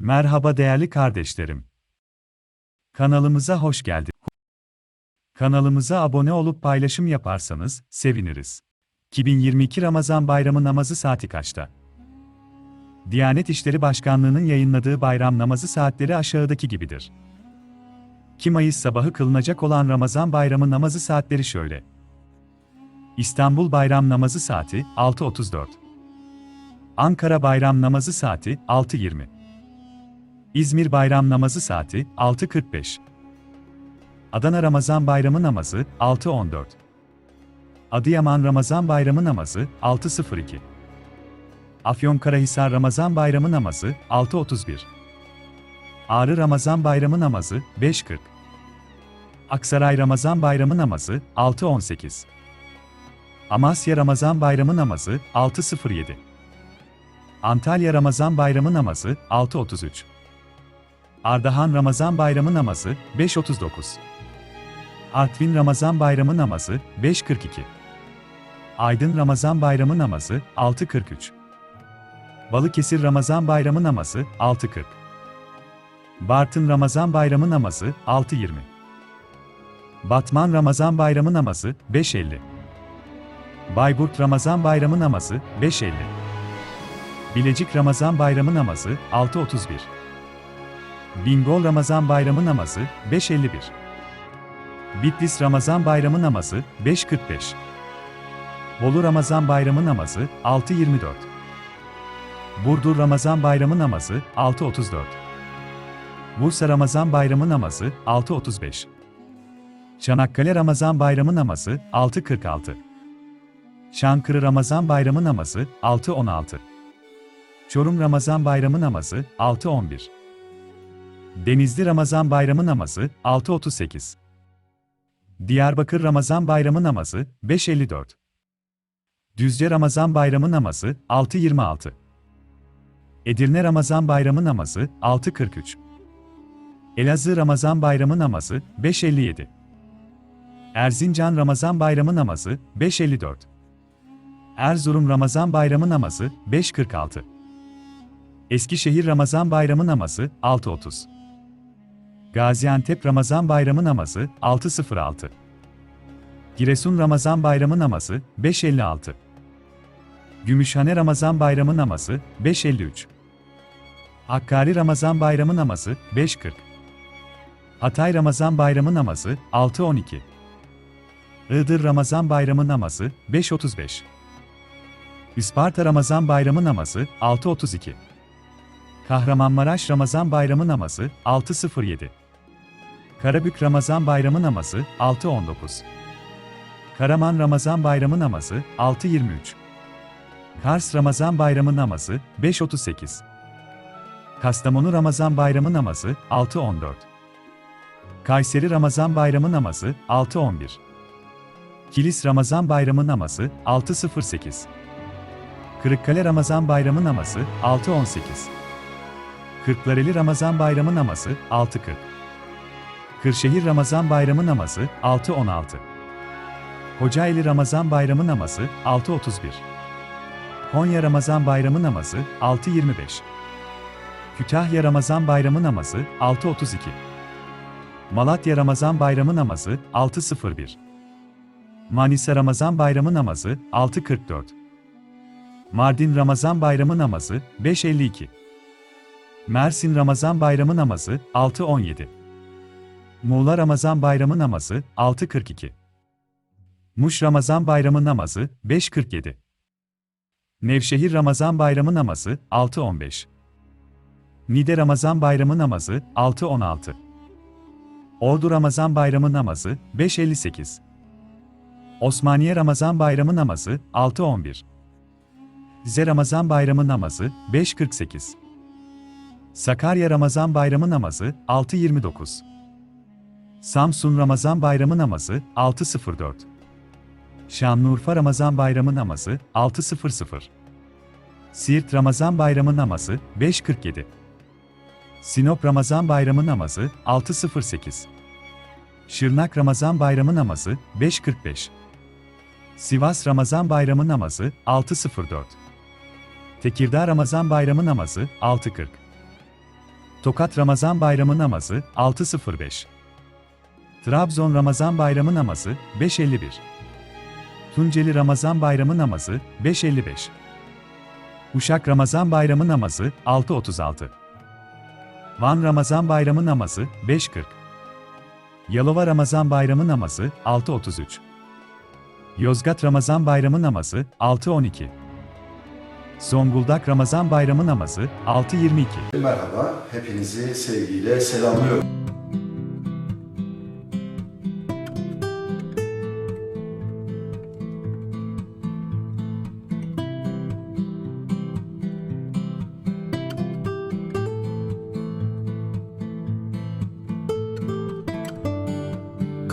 Merhaba değerli kardeşlerim. Kanalımıza hoş geldin. Kanalımıza abone olup paylaşım yaparsanız seviniriz. 2022 Ramazan Bayramı namazı saati kaçta? Diyanet İşleri Başkanlığı'nın yayınladığı bayram namazı saatleri aşağıdaki gibidir. Kim ayı sabahı kılınacak olan Ramazan Bayramı namazı saatleri şöyle. İstanbul Bayram namazı saati 6.34. Ankara Bayram namazı saati 6.20. İzmir Bayram namazı saati 6.45. Adana Ramazan Bayramı namazı 6.14. Adıyaman Ramazan Bayramı namazı 6.02. Afyonkarahisar Ramazan Bayramı namazı 6.31. Ağrı Ramazan Bayramı namazı 5.40. Aksaray Ramazan Bayramı namazı 6.18. Amasya Ramazan Bayramı namazı 6.07. Antalya Ramazan Bayramı namazı 6.33. Ardahan Ramazan Bayramı namazı 5.39. Artvin Ramazan Bayramı namazı 5.42. Aydın Ramazan Bayramı namazı 6.43. Balıkesir Ramazan Bayramı namazı 6.40. Bartın Ramazan Bayramı namazı 6.20. Batman Ramazan Bayramı namazı 5.50. Bayburt Ramazan Bayramı namazı 5.50. Bilecik Ramazan Bayramı namazı 6.31. Bingöl Ramazan Bayramı namazı 5.51. Bitlis Ramazan Bayramı namazı 5.45. Bolu Ramazan Bayramı namazı 6.24. Burdur Ramazan Bayramı namazı 6.34. Bursa Ramazan Bayramı namazı 6.35. Çanakkale Ramazan Bayramı namazı 6.46. Çankırı Ramazan Bayramı namazı 6.16. Çorum Ramazan Bayramı namazı 6.11. Denizli Ramazan Bayramı namazı 6.38. Diyarbakır Ramazan Bayramı namazı 5.54. Düzce Ramazan Bayramı namazı 6.26. Edirne Ramazan Bayramı namazı 6.43. Elazığ Ramazan Bayramı namazı 5.57. Erzincan Ramazan Bayramı namazı 5.54. Erzurum Ramazan Bayramı namazı 5.46. Eskişehir Ramazan Bayramı namazı 6.30. Gaziantep Ramazan Bayramı namazı 6.06. Giresun Ramazan Bayramı namazı 5.56. Gümüşhane Ramazan Bayramı namazı 5.53. Hakkari Ramazan Bayramı namazı 5.40. Hatay Ramazan Bayramı namazı 6.12. Iğdır Ramazan Bayramı namazı 5.35. Isparta Ramazan Bayramı namazı 6.32. Kahramanmaraş Ramazan Bayramı namazı 6.07. Karabük Ramazan Bayramı namazı 6.19. Karaman Ramazan Bayramı namazı 6.23. Kars Ramazan Bayramı namazı 5.38. Kastamonu Ramazan Bayramı namazı 6.14. Kayseri Ramazan Bayramı namazı 6.11. Kilis Ramazan Bayramı namazı 6.08. Kırıkkale Ramazan Bayramı namazı 6.18. Kırklareli Ramazan Bayramı namazı 6.40. Kırşehir Ramazan Bayramı namazı 6.16. Kocaeli Ramazan Bayramı namazı 6.31. Konya Ramazan Bayramı namazı 6.25. Kütahya Ramazan Bayramı namazı 6.32. Malatya Ramazan Bayramı namazı 6.01. Manisa Ramazan Bayramı namazı 6.44. Mardin Ramazan Bayramı namazı 5.52. Mersin Ramazan Bayramı namazı 6.17. Muğla Ramazan Bayramı namazı 6.42. Muş Ramazan Bayramı namazı 5.47. Nevşehir Ramazan Bayramı namazı 6.15. Nide Ramazan Bayramı namazı 6.16. Ordu Ramazan Bayramı namazı 5.58. Osmaniye Ramazan Bayramı namazı 6.11. Rize Ramazan Bayramı namazı 5.48. Sakarya Ramazan Bayramı namazı 6.29. Samsun Ramazan Bayramı namazı 6.04. Şanlıurfa Ramazan Bayramı namazı 6.00. Siirt Ramazan Bayramı namazı 5.47. Sinop Ramazan Bayramı namazı 6.08. Şırnak Ramazan Bayramı namazı 5.45. Sivas Ramazan Bayramı namazı 6.04. Tekirdağ Ramazan Bayramı namazı 6.40. Tokat Ramazan Bayramı namazı 6.05 Trabzon Ramazan Bayramı namazı 5.51 Tunceli Ramazan Bayramı namazı 5.55 Uşak Ramazan Bayramı namazı 6.36 Van Ramazan Bayramı namazı 5.40 Yalova Ramazan Bayramı namazı 6.33 Yozgat Ramazan Bayramı namazı 6.12 Zonguldak Ramazan Bayramı namazı 6.22 Merhaba, hepinizi sevgiyle selamlıyorum.